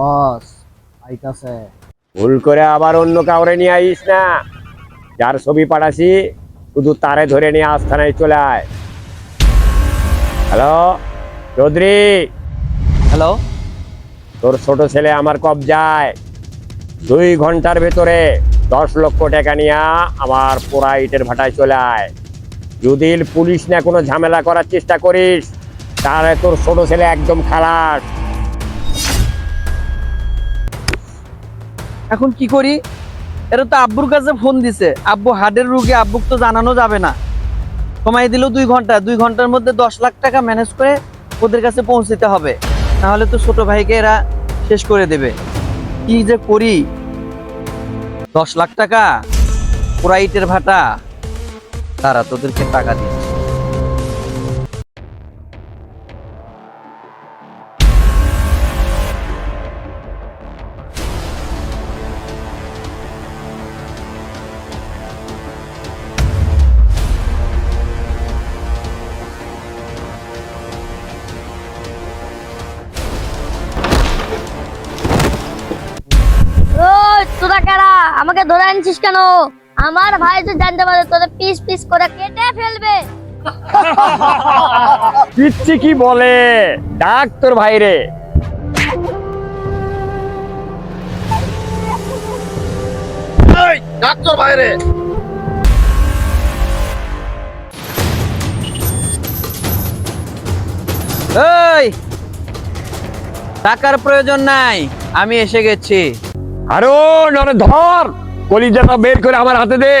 বস আইতাছে। ভুল করে আবার অন্য কাউরে নিয়ে আইস না। যার ছবি পাঠাছি শুধু তারে ধরে নিয়ে আস্থানায় চলে আয়। Hello Chowdhury hello? তোর ছোট ছেলে আমার কবজায়। দুই ঘণ্টার ভেতরে দশ লক্ষ টাকা নিয়ে আমার পোড়া ইটের ভাটায় চলে আয়। যদি পুলিশ না কোনো ঝামেলা করার চেষ্টা করিস তাহলে তোর ছোট ছেলে একদম খালাস। এখন কি করি? এরা তো আব্বুর কাছে ফোন দিছে। আব্বু হার্টের রুগী, আব্বুক তো জানানো যাবে না। সময় দিল দুই ঘণ্টা। দুই ঘণ্টার মধ্যে দশ লাখ টাকা ম্যানেজ করে ওদের কাছে পৌঁছতে হবে। নাহলে তো ছোট ভাইকে এরা শেষ করে দেবে। কি যে করি? দশ লাখ টাকা, পুরা ইটের ভাটা। তারা তোদেরকে টাকা দিচ্ছে কারা? আমাকে ধরে আনছিস কেন? আমার ভাই যে জানতে পারে তোরা পিস পিস করে কেটে ফেলবে। পিচ্ছি কি বলে? ডাক তোর ভাইরে। এই টাকার প্রয়োজন নাই আমি এসে গেছি। আরও নরে ধর কলিজাটা বের করে আমার হাতে দে।